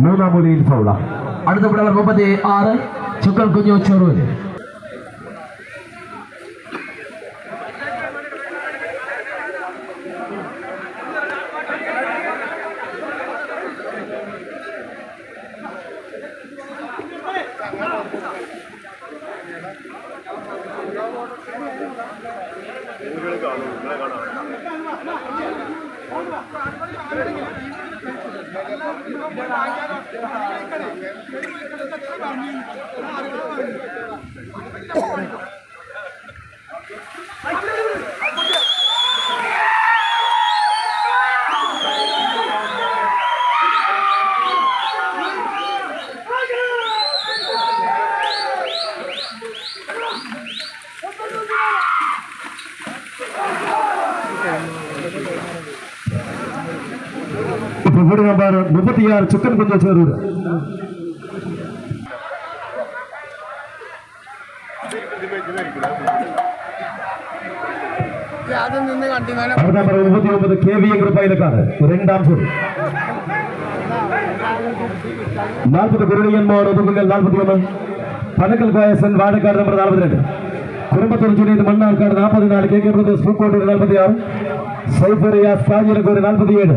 ഈ കണ്ണ് മൂന്നാം മൂലയിൽ ഫൗള അടുത്ത പിടവർ മുപ്പത്തി ആറ് ചുക്കൽ കുഞ്ഞു ചെറൂര് ഇപ്പോൾ Thank you. வீடு நம்பர் முப்பத்தி ஆறு சிக்கன் குஞ்சல் சேரூர் அடுத்த நம்பர் முப்பத்தி ஒன்பது கேவிஎம் ரூபாயிலுக்காக இரண்டாம் சூர் நாற்பது குருளியன் மாவட்ட ஒதுக்குங்கள் நாற்பத்தி ஒன்று. பணக்கல் கோயசன் வாடக்காடு நம்பர் நாற்பத்தி ரெண்டு. குடும்பத்தூர் ஜூனியர் மன்னார்காடு நாற்பத்தி நாலு கே கே பிரதேஷ் பூக்கோட்டூர் நாற்பத்தி ஆறு. சைபரியா சாஜியனுக்கு ஒரு நாற்பத்தி ஏழு.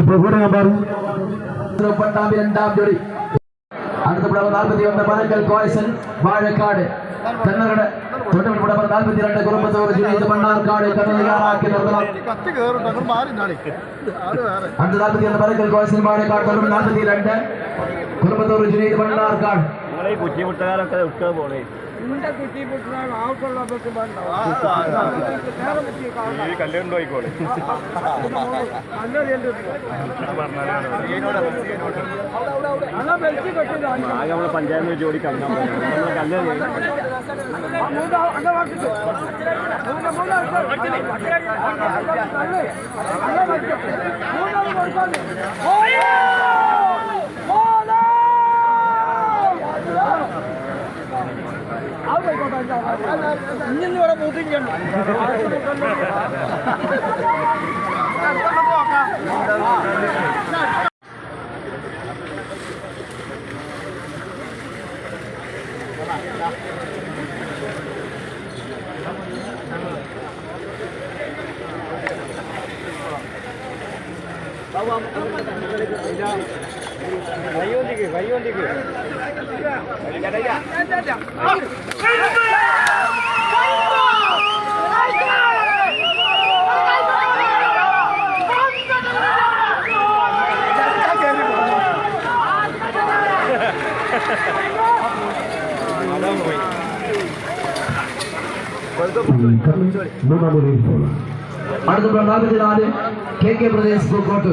இப்ப போடுங்க பாருங்க இரண்டாம் ஜோடி. அடுத்தபடியாக நாற்பத்தி ஒன்று மரங்கள் கோயசன் வாழைக்காடு. தென்னகட தொண்டமிடப்படவர் நாற்பத்தி இரண்டு குடும்பத்தோடு ஜினித்து மன்னார்காடு கண்ணதாராக்கி அடுத்த நாற்பத்தி இரண்டு மரங்கள் கோயசன் ഈ കല്ലുണ്ടോ ആയിക്കോളെ ആകെ നമ്മളെ പഞ്ചായത്ത് ജോലി നമ്മളെ കല്ല് മൂന്നാം മൂലയിൽ ഫൗള അടുത്ത പിടവർ Bayun dia ke? Dah dah dah. Dah dah dah. மூணாவது அடுத்த நாலு கே கே பிரதேஷ் கோட்டு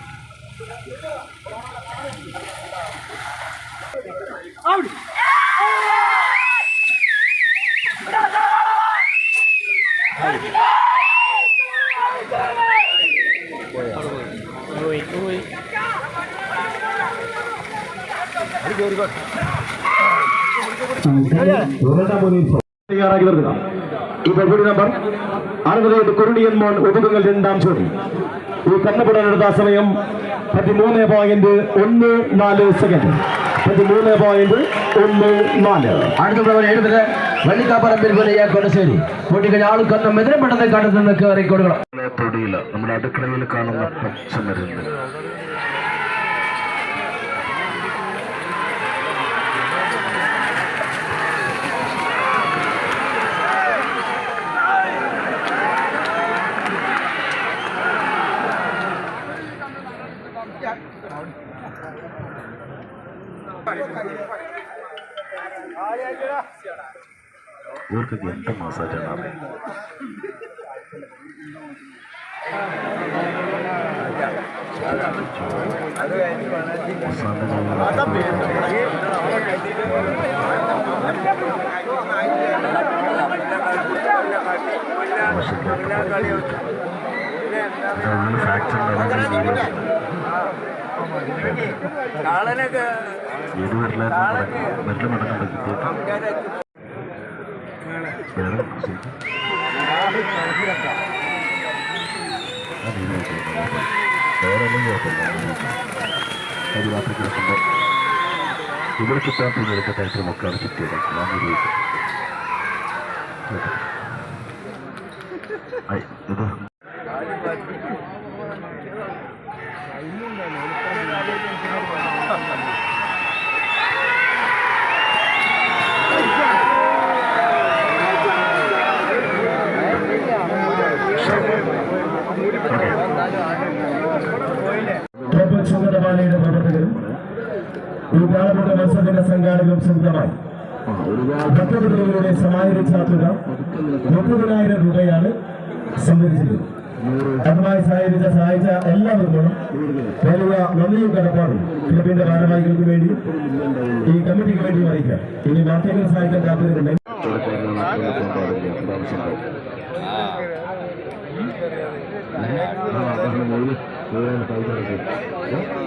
നിർത്തുക ഈ പരിപാടി നമ്പർ അറുപത് കുരുണിയൻ മോൻ ഒതുക്കുങ്ങൾ രണ്ടാം ചോദ്യം ഈ കണ്ണപ്പെടാനെടുത്ത സമയം പതിമൂന്ന് പോയിന്റ് ഒന്ന് നാല് സെക്കൻഡ് പതിമൂന്ന് പോയിന്റ് ഒന്ന് നാല്. അടുത്തവർ എഴുപത് വള്ളിക്കാപ്പറമ്പിൽ വലിയ കൊടശ്ശേരി കുട്ടികൾ ആൾക്കൊന്നും എതിരപ്പെട്ടത് കണ്ടെന്ന് കയറി കൊടുക്കണം. തൊടിയില നമ്മുടെ അടുക്കളയിൽ കാണുന്ന പച്ചമരുന്ന് ഇവർക്കൊക്കെ എന്ത് മസാജാണ് കാളനൊക്കെ ഏത് വരലായിരുന്നു ഇവിടെ കിട്ടാത്ത മക്കളാണ് കിട്ടിയത് ഞാൻ ഉപയോഗിക്കും ഇത് ട്രിപ്പിൾ ചുങ്കരമാലയുടെ പ്രവർത്തകരും ഈ വ്യാഴപ്പെട്ട മത്സരത്തിന്റെ സംഘാടകരും സ്വന്തമായി രൂപയുടെ സമാഹരിച്ച തുക മുപ്പതിനായിരം രൂപയാണ് സംഭരിച്ചത്. അതുമായി സഹായിച്ച സഹായിച്ച എല്ലാവർക്കും വലിയ നന്ദിയും കടപ്പാടും ക്ലബിന്റെ ഭാരവാഹികൾക്ക് വേണ്ടി ഈ കമ്മിറ്റിക്ക് വേണ്ടി അറിയിക്കാം. ഇനി മാറ്റങ്ങൾ സഹായിക്കാൻ കാത്തിരുന്നുണ്ടെങ്കിൽ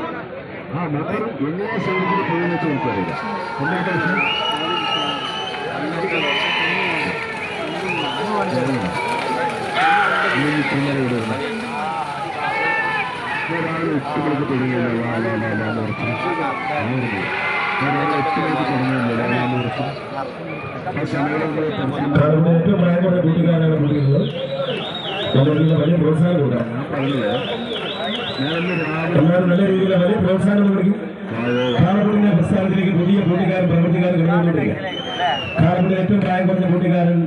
ആ. മക്കൾ എങ്ങനെ സൈഡിൽ പോകുന്ന എനിക്കറിയില്ല എന്താണ് പ്രശ്നം പിള്ളേരെ വിടുന്നു ഒരാൾ എട്ട് മണിക്ക് തുടങ്ങിയല്ലോ ആ ഏറ്റവും പ്രായമുള്ള കൂട്ടുകാരാണ് ഞങ്ങൾക്ക് വലിയ പ്രോത്സാഹനം കൂടാ ഞാനന്ന് എന്നാലും നല്ല രീതിയിൽ വലിയ പ്രോത്സാഹനം കൊടുക്കും. കാലപ്പുടിന്റെ പ്രസ്ഥാനത്തിലേക്ക് പുതിയ കൂട്ടുകാരൻ പ്രവർത്തിക്കാരൻ കഴിഞ്ഞുകൊണ്ടിരിക്കുക കാലപ്പുടി ഏറ്റവും പ്രായം കുറഞ്ഞ കൂട്ടുകാരൻ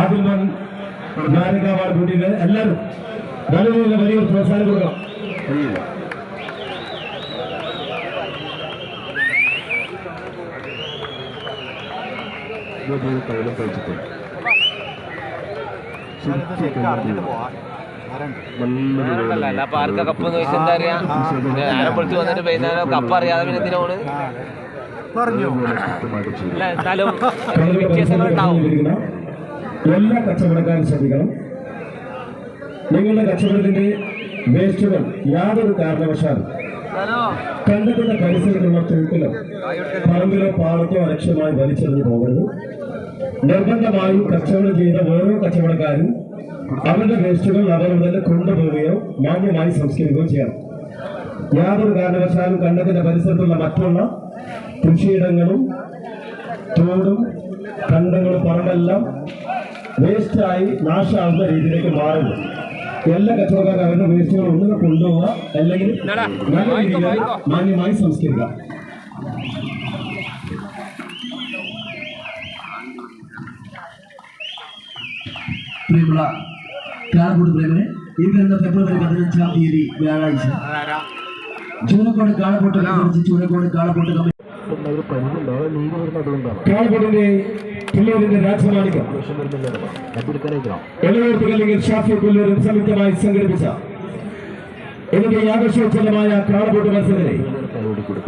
ആദിൽമൻ നാരികാവാട് കൂട്ടികൾ എല്ലാവരും നല്ല രീതിയിൽ വലിയൊരു പ്രോത്സാഹനം കൊടുക്കണം. കഴിച്ചിട്ടുണ്ട് അല്ല അപ്പൊ ആർക്കാ കപ്പ് എന്ന് ചോദിച്ചാൽ എന്താ അറിയാ നേരം പൊളിച്ച് വന്നിട്ട് വൈകുന്നേരം കപ്പ് അറിയാതെ പിന്നെ എന്തിനാണ് അല്ല എന്നാലും വ്യത്യാസങ്ങൾ ഉണ്ടാവും ഇരിക്കുന്ന എല്ലാ കച്ചവടക്കാരും ശ്രദ്ധിക്കണം നിങ്ങളുടെ കച്ചവടത്തിന്റെ വേസ്റ്റുകൾ യാതൊരു കാരണവശാൽ കണ്ടെത്തുന്ന പരിസരത്തുള്ള തൂക്കിലോ പറമ്പിലോ പാടത്തോ അലക്ഷ്യമായി വലിച്ചെറിഞ്ഞു പോകരുത് നിർബന്ധമായും കച്ചവടം ചെയ്ത ഓരോ കച്ചവടക്കാരും അവരുടെ വേസ്റ്റുകൾ അവരുടെ കൊണ്ടുപോവുകയോ മാന്യമായി സംസ്കരിക്കുകയോ ചെയ്യണം യാതൊരു കാരണവശാലും കണ്ണത്തിന്റെ പരിസരത്തുള്ള മറ്റുള്ള കൃഷിയിടങ്ങളും തോടും കണ്ടങ്ങളും പറമ്പെല്ലാം വേസ്റ്റായി നാശമാകുന്ന രീതിയിലേക്ക് മാറുന്നു. എല്ലാ കച്ചവടക്കാരും അവരുടെ വേസ്റ്റുകൾ ഒന്നുകിൽ കൊണ്ടുപോവുക അല്ലെങ്കിൽ നല്ല രീതിയിൽ മാന്യമായി സംസ്കരിക്കുക. പ്രിയമുള്ള കാർബോർഡ് പ്രേമന്. ഈ വരുന്ന ഫെബ്രുവരി പതിനഞ്ചാം തീയതി വ്യാഴാഴ്ച. ചൂനക്കോട് കാളപ്പോട്ട് അനുസരിച്ച് ചൂനക്കോട് കാളപ്പോട്ട് കമ്മിറ്റി കാൽപൊടിന്റെ പുല്ലൂരിന്റെ രാജമാണിക്കം എളയൂർത്ത് അല്ലെങ്കിൽ ഷാഫി പുല്ലൂരും സംയുക്തമായി സംഘടിപ്പിച്ച ഇതിന്റെ ആഘോഷോജ്വലമായ കാളപൂട്ട് മത്സരത്തിലെ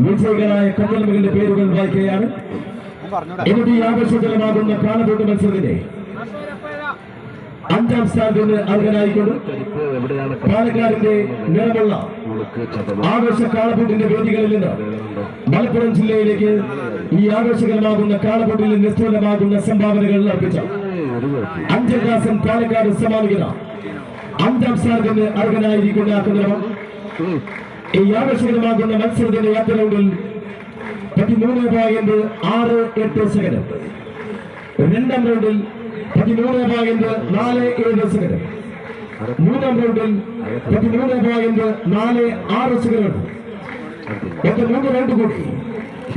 വിജയികളായ കന്നൽമകളുടെ പേരുകൾ വായിക്കുകയാണ്. ഇതിന്റെ ഈ ആഘോഷോജ്വലമാകുന്ന കാളപൂട്ട് മത്സരത്തിന്റെ അഞ്ചാം സ്ഥാനത്തിന് അർഹനായിക്കൊണ്ട് പാലക്കാടിന്റെ നിറമുള്ള ആഘോഷ കാളപൂട്ടിന്റെ വേദികളിൽ നിന്ന് മലപ്പുറം ജില്ലയിലേക്ക് ഈ ആഘോഷകരമാകുന്ന കാളപൂട്ടിൽ നിസ്തൂലമാകുന്ന സംഭാവനകൾ അർപ്പിച്ച അഞ്ചാം ക്ലാസ്സും പാലക്കാട് സമാപിക്കുന്ന അഞ്ചാം സ്ഥാനത്തിന് അർഹനായിരിക്കുന്ന ആക്കുന്നവർ ഈ ആഘോഷകരമാകുന്ന മത്സരത്തിന്റെ യാത്രകളിൽ പതിമൂന്ന് പോയിന്റ് ആറ് എട്ട് സെക്കൻഡ്. രണ്ടാം റൗണ്ടിൽ പതിമൂന്ന് പോയിന്റ് നാല് ഏഴ് സെക്കൻഡ്. മൂന്നാം റൗണ്ടിൽ പതിമൂന്ന് പോയിന്റ് നാല് ആറ് സെക്കൻഡ്. ഒറ്റ മൂന്ന് റൗണ്ട് കൂടി.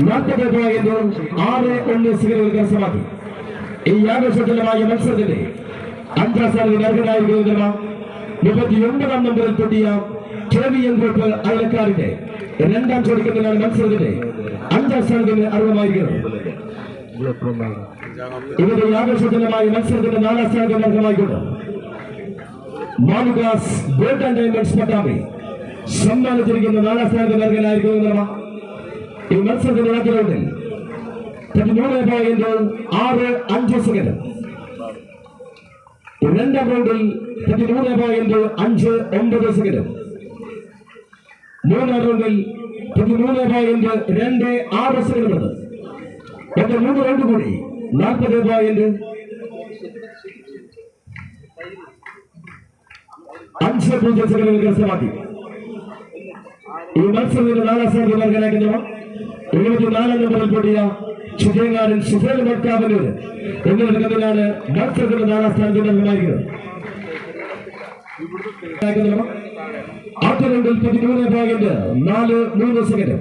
നാൽപ്പത് പോയിന്റ് ആറ് ഒന്ന് സെക്കൻഡുകൾ കരസ്ഥമാക്കി ഈ ആവേശജലമായ മത്സരത്തിന്റെ അഞ്ചാം സ്ഥാനത്തിന് അർഹനായിരിക്കുന്ന മുപ്പത്തിയൊമ്പതാം നമ്പറിൽ പൊട്ടിയ കെ വി എൻ ഗ്രൂപ്പ് അയലക്കാരിന്റെ രണ്ടാം ചോദിക്കുന്നതിനാണ് മത്സരത്തിന്റെ അഞ്ചാം സ്ഥാനത്തിന് അർഹമായിരിക്കുന്നത്. ഇവരുടെ ആവേശജനമായ മത്സരത്തിന്റെ നാലാം സ്ഥാനത്തിന് അർഹമായിക്കൊണ്ട് മാലുകാസ് ഗോൾഡ് ആൻഡ് ഡയമണ്ട്സ് പട്ടാമ്പി സമ്മാനിച്ചിരിക്കുന്ന നാലാം അർഹനായിരിക്കുന്ന ഈ മത്സരത്തിന്റെ ആദ്യ റൗണ്ടിൽ പതിമൂന്ന് പോയിന്റ് ആറ് അഞ്ച് സെക്കൻഡ്. രണ്ടാം റൗണ്ടിൽ പതിമൂന്ന് പോയിന്റ് അഞ്ച് ഒമ്പത് സെക്കൻഡ്. മൂന്നാം റൗണ്ടിൽ പതിമൂന്ന് പോയിന്റ് രണ്ട് ആറ് സെക്കൻഡ് എന്റെ മൂന്ന് റൗണ്ട് കൂടി നാൽപ്പത് പോയിന്റ് അഞ്ച് പൂജ്യം സെക്കൻഡുകൾ കരസ്ഥമാക്കി. ഈ മത്സരത്തിന്റെ നാലാം സ്ഥാനത്ത് നൽകാനാക്കുന്നവ എഴുപത്തിനാലാം നമ്പറിൽ കൂടിയ ചുറ്റേങ്ങാടൻ സുഫേൽ മർക്കാവനൂർ എന്നിവരുടെ കഥയിലാണ് മത്സരത്തിന്റെ നാലാം സ്ഥാനത്ത് നൽകുമായിരിക്കുന്നത് റൗണ്ടിൽ പതിമൂന്ന് പോയിന്റ് നാല് മൂന്ന് സെക്കൻഡ്.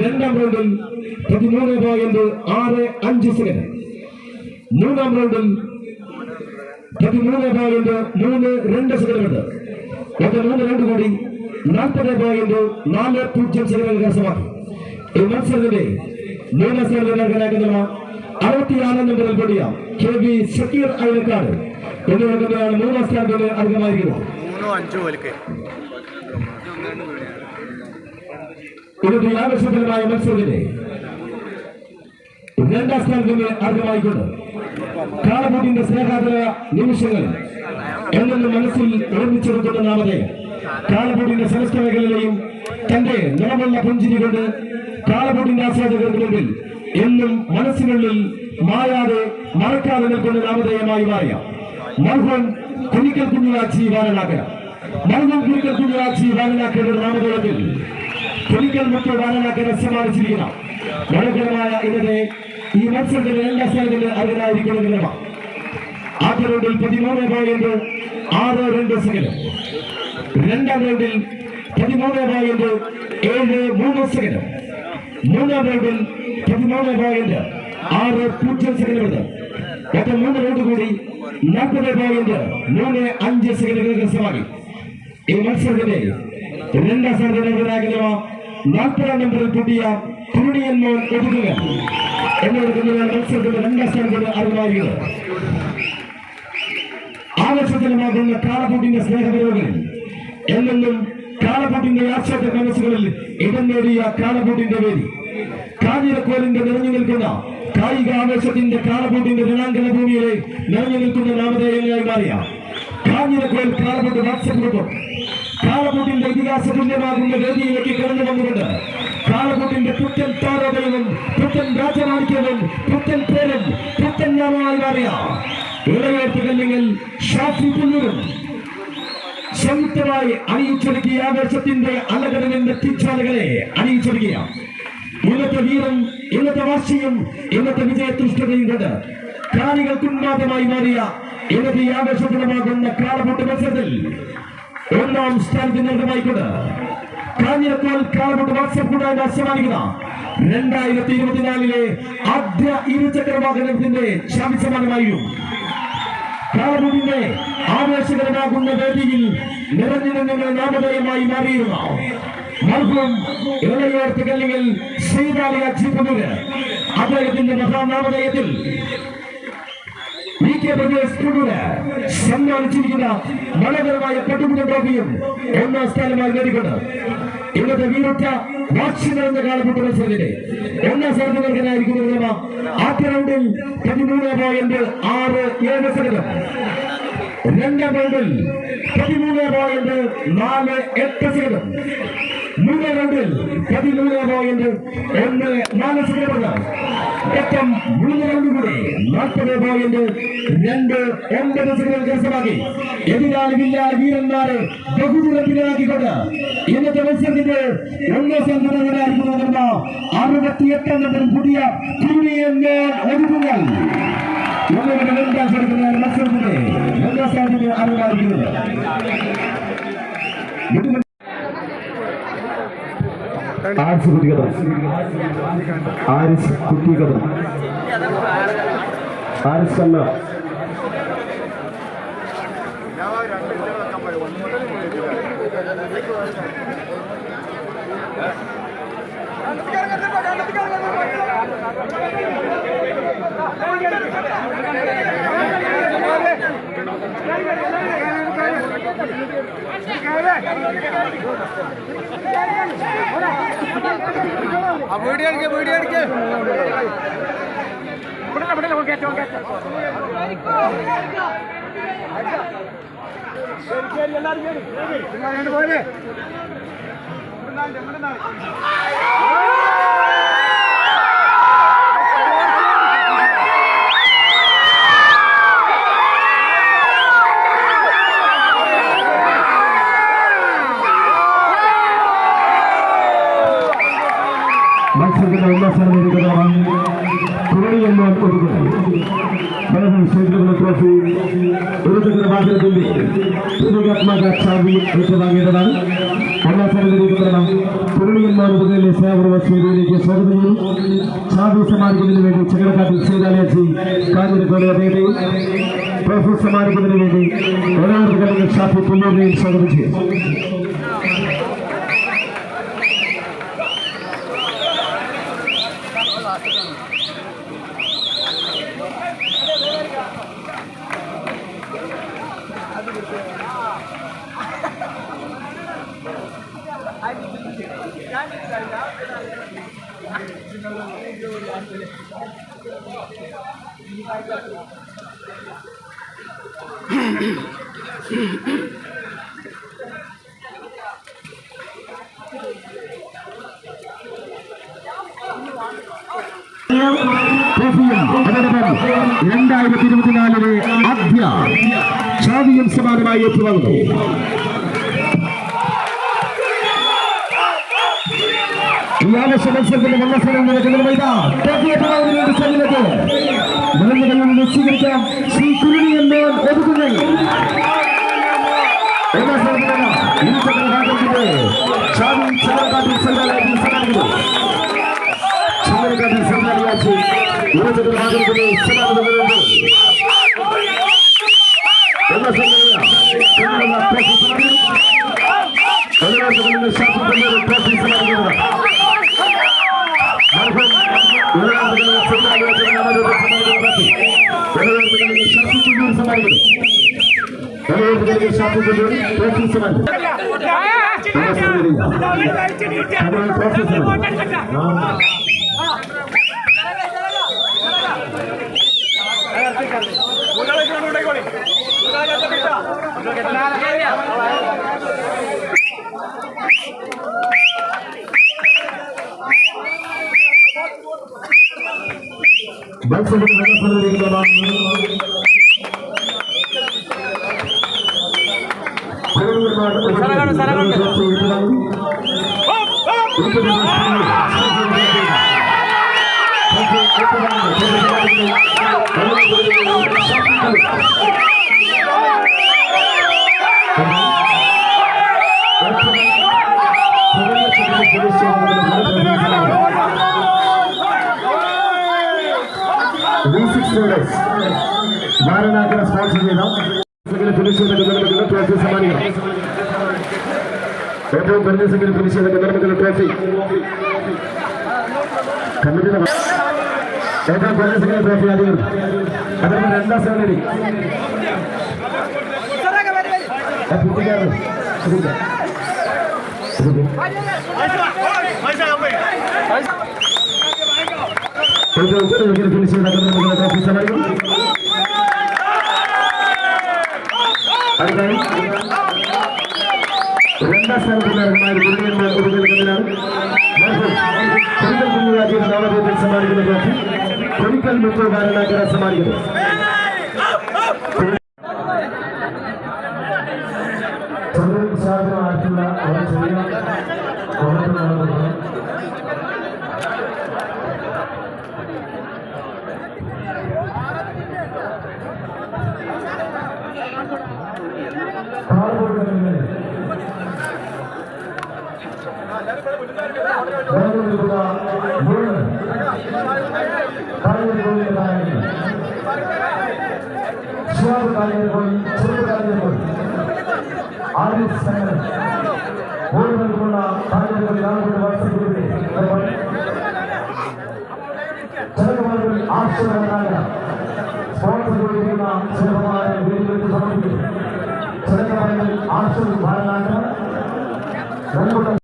രണ്ടാം റൗണ്ടിൽ പതിമൂന്ന് പോയിന്റ് ആറ് അഞ്ച് സെക്കൻഡ്. മൂന്നാം റൗണ്ടിൽ പതിമൂന്ന് പോയിന്റ് മൂന്ന് രണ്ട് സെക്കൻഡ് ഒറ്റ മൂന്ന് രണ്ട് കൂടി നാൽപ്പത് പോയിന്റ് നാല് പൂജ്യം സെക്കൻഡ് കരസ്ഥമാക്കി ഈ മത്സരത്തിന്റെ മൂന്ന് സെക്കൻഡ് നൽകാനാക്കുന്ന അറുപത്തിയാറാം നമ്പറിൽ കൂടിയ കെ വി സക്കീർ എന്നിവർ എന്നിവർക്കാണ് മൂന്നാം സ്ഥാനത്തിന് അർഹമായിരിക്കുന്നത്. മൂന്നോ അഞ്ചോ മത്സരത്തിലെ രണ്ടാം സ്ഥാനത്തിന് അർഹമായിക്കൊണ്ട് കാളപൂട്ടിന്റെ സ്നേഹാതര നിമിഷങ്ങൾ എന്നെന്നും മനസ്സിൽ ഓർമ്മിച്ചെടുക്കുന്ന നാമതേ കാളപൂട്ടിന്റെ സമസ്ത മേഖലയിലെയും തന്റെ നിറമുള്ള പുഞ്ചിരി കൊണ്ട് കാളപൂട്ടിന്റെ ആസ്വാദകർക്ക് മുമ്പിൽ എന്നും മനസ്സിനുള്ളിൽ മായാതെ മറക്കാതെ നിൽക്കുന്ന നാമധേയമായി മാറിയ മർഹോം കുഞ്ഞിക്കൽ കുഞ്ഞുരാച്ചി വാനനാക്കര. മർഹോം കുഞ്ഞിക്കൽ കുഞ്ഞുരാച്ചി വാനനാക്കരുടെ നാമധേയത്തിൽ പുലിക്കൽ മുത്ത് വാനനാക്കര സമ്മാനിച്ചിരിക്കുന്ന മനോഹരമായ ഇന്നത്തെ ഈ മത്സരത്തിന്റെ രണ്ടാം സ്ഥാനത്തിന് അർഹനായിരിക്കുന്ന ആദ്യ റൗണ്ടിൽ പതിമൂന്ന് പോയിന്റ് ആറ് രണ്ട് സെക്കൻഡ് രണ്ടാം റൗണ്ടിൽ പതിമൂന്ന് പോയിന്റ് ഏഴ് മൂന്ന് സെക്കൻഡ് മൂന്നാം റൗണ്ടിൽ പതിമൂന്ന് പോയിന്റ് ആറ് പൂജ്യം സെക്കൻഡ് ഉണ്ട് ഒറ്റ മൂന്ന് റൗണ്ട് കൂടി നാൽപ്പത് പോയിന്റ് മൂന്ന് അഞ്ച് സെക്കൻഡുകൾ കരസ്ഥമാക്കി ഈ മത്സരത്തിന്റെ രണ്ടാം സ്ഥാനത്തിനകരാകുന്ന നാൽപ്പതാം നമ്പറിൽ തുണിയൻ മോൻ ഒതുക്കുക എന്നെടുക്കുന്നതാണ് മത്സരത്തിന്റെ രണ്ടാം സ്ഥാനത്തിന് അഭിമാനികൾ ആവേശജനമാകുന്ന കാളപൂട്ടിന്റെ സ്നേഹപരോഗിൽ എന്നെന്നും കാളപൂട്ടിന്റെ ആശ്വാസ മനസ്സുകളിൽ ഇടം നേടിയ കാളപൂട്ടിന്റെ വേദി കാഞ്ഞിരക്കോലിന്റെ നിറഞ്ഞു നിൽക്കുന്ന കായിക ആവേശത്തിന്റെ കാളപൂട്ടിന്റെ രണാങ്കന ഭൂമിയിലെ നിറഞ്ഞു നിൽക്കുന്ന നാമധേയങ്ങളായി മാറിയ കാഞ്ഞിരക്കോൽ കാളപൂട്ട് വാട്സപ്പ് ഗ്രൂപ്പും കാളപൂട്ടിന്റെ ഇതിഹാസ തുല്യമാകുന്ന വേദിയിലേക്ക് കടന്നു വന്നുകൊണ്ട് കാളകൂട്ടിന്റെ പുത്തൻ താരോദയവും പുത്തൻ രാജമാണിക്യവും പുത്തൻ പേരും പുത്തൻ നാമമായി മാറിയ ഷാഫി പുല്ലുകളും സംയുക്തമായി അണിയിച്ചൊരുക്കിയ ആവേശത്തിന്റെ അലകടലിന്റെ തീച്ചാലുകളെ അണിയിച്ചൊരുക്കിയ ഇന്നത്തെ വീരം ഇന്നത്തെ വാശിയും ഇന്നത്തെ വിജയതൃഷ്ടതയും കൊണ്ട് കാണികൾക്കുന്മാദമായി മാറിയ ഇന്നത്തെ ആവേശപ്രദമാകുന്ന കാളപൂട്ട് മത്സരത്തിൽ ഒന്നാം സ്ഥാനത്തിന് അർഹമായിക്കൊണ്ട് കാഞ്ഞിരക്കോൽ കാളപൂട്ട് വാട്സപ്പ് കൂടാതെ സമ്മാനിക്കുന്ന രണ്ടായിരത്തി ഇരുപത്തിനാലിലെ ആദ്യ ഇരുചക്ര വാഹനത്തിന്റെ ശാപി സമ്മാനമായിരുന്നു. കാളപൂട്ടിന്റെ ആവേശകരമാകുന്ന വേദിയിൽ നിറഞ്ഞിരുന്ന നാമധേയമായി മാറിയിരുന്ന. മർഹൂം ഇളയോർത്ത് കല്ലിങ്ങൽ ശ്രീകാളി അച്ഛപ്പനൂര് അദ്ദേഹത്തിന്റെ മഹാനാമധേയത്തിൽ വി കെ പ്രദേശ് കുടൂര് സമ്മാനിച്ചിരിക്കുന്ന മനോഹരമായ പട്ടുമുഖ ട്രോഫിയും ഒന്നാം സ്ഥാനമായി നേടിക്കൊണ്ട് ഇന്നത്തെ വീരൊറ്റ വാക്ഷി നിറഞ്ഞ കാലപ്പെട്ട മത്സരത്തിന്റെ ഒന്നാം സ്ഥാനത്ത് നൽകാനായിരിക്കുന്ന ആദ്യ റൗണ്ടിൽ പതിമൂന്ന് പോയിന്റ് ആറ് ഏഴ് സെക്കൻഡ് രണ്ടാം റൗണ്ടിൽ പതിമൂന്ന് പോയിന്റ് നാല് എട്ട് സെക്കൻഡ് മൂന്നാം റൗണ്ടിൽ പതിമൂന്ന് പോയിന്റ് ഒന്ന് നാല് സെക്കൻഡ് ഏറ്റവും മൂന്ന് റൗണ്ട് കൂടി നാൽപ്പത് പോയിന്റ് രണ്ട് ഒമ്പത് സെക്കൻഡ് കരസ്ഥമാക്കി എതിരാളിയില്ല വീരന്മാരെ ബഹുദൂരം പിന്നിലാക്കിക്കൊണ്ട് ഇന്നത്തെ മത്സരത്തിന്റെ ഒന്നാം സ്ഥാനത്ത് അറുപത്തിയെട്ടാം നമ്പർ പുതിയ കുരുണിയങ്ങാൻ ഒരുങ്ങുകൾ. ഇവരുടെ രണ്ടാം സ്ഥാനത്തിന് മത്സരത്തിന്റെ ഒന്നാം സ്ഥാനത്തിന് അറിവായിരിക്കുന്നത് ആരിസ് കുട്ടികഥ ആരിസ് കുട്ടികഥ ആരിസ് കണ്ണ വീഡിയോ എടുക്കുക വീഡിയോ എടുക്കുക പോരെ. മത്സരത്തിന്റെ சார்பில் ஏற்றதாக இருந்தால் அண்ணா சார்பில் இருக்கின்ற நாம் திருநெல்வேலி மாவட்டத்தில் சேவரவ செய்து இன்றைக்கு சகோதரியும் சாதி രണ്ടായിരത്തി ഇരുപത്തിനാലിലെ ആദ്യ ചാവിയും സമാനമായി ഏറ്റുവാങ്ങുന്നു. இயான சமஸ்தத்தில் மன்னசனம் நடக்கிற மைதான் டோக்கியப்படாது என்று சொல்கிறது விலங்குகளின் நிச்சயிக்க ஸ்ரீ குருணி என்பவன் ஒதுக்குங்கள். என்ன சொல்கிறானா இது சந்திரகாட்டிற்கு சாமி சந்திரகாட்டில் சென்றார்கள் சந்திரகாட்டில் சந்திரகாட்டில் சென்றார்களாச்சு இரு சந்திரகாட்டிற்கு சென்றார்கள் என்ன சொல்கிறீங்க சந்திரகாட்டில் பேசி சொன்னார்கள் சந்திரகாட்டில் பேசி சொன்னார்கள் സമാപിക്കുന്ന ಪಕ್ಷಗಳು ಬಲಪಡಲಿಲ್ಲ Thank you. ഏറ്റവും കുറഞ്ഞ സംഖ്യയിൽ ഫിനിഷ് ചെയ്ത നിർമ്മിക്കുന്ന ട്രോഫി കമ്മിറ്റിയുടെ ഏറ്റവും കുറഞ്ഞ സംഖ്യയിൽ ട്രോഫി അധികം അതിന് രണ്ടാം സേവനരി കുട്ടിക്കാരൻ ഏറ്റവും കുറഞ്ഞ ഫിനിഷ് ചെയ്ത നിർമ്മിക്കുന്ന ട്രോഫി സമ്മാനിക്കണം അടുത്തായി രണ്ടാം സ്ഥാനത്തുണ്ടായിരുന്ന ഗുരുവിന്മാർ ഒതുങ്ങുന്നതിനാണ് കൊടിക്കൽ കുഞ്ഞുരാജിയുടെ നാമധേയത്തിൽ സമ്മാനിക്കുന്ന ട്രോഫി കൊടിക്കൽ മുത്തുകാരനാക്കിയ സമ്മാനിക്കുന്നത് ചെറിയ സാധനമായിട്ടുള്ള ഒരു ചെറിയ சிவாபு காரியர் கோயில் சிறப்பு காரியர் கோயில் ஆதிர் சங்கர் ஓடுவதற்கு முன்னால் காரியர் கோயில் நான் கொண்டு வாசி கொடுக்கிறேன் ஜெயக்குமார்கள் ஆசிரியராக ஸ்போர்ட்ஸ் கோயிலுக்கு நாம் சிறப்பாக விருதுகளுக்கு சமர்ப்பிக்கிறேன் சிறப்பாளர்கள் ஆசிரியர் பாடலாக நண்பர்கள்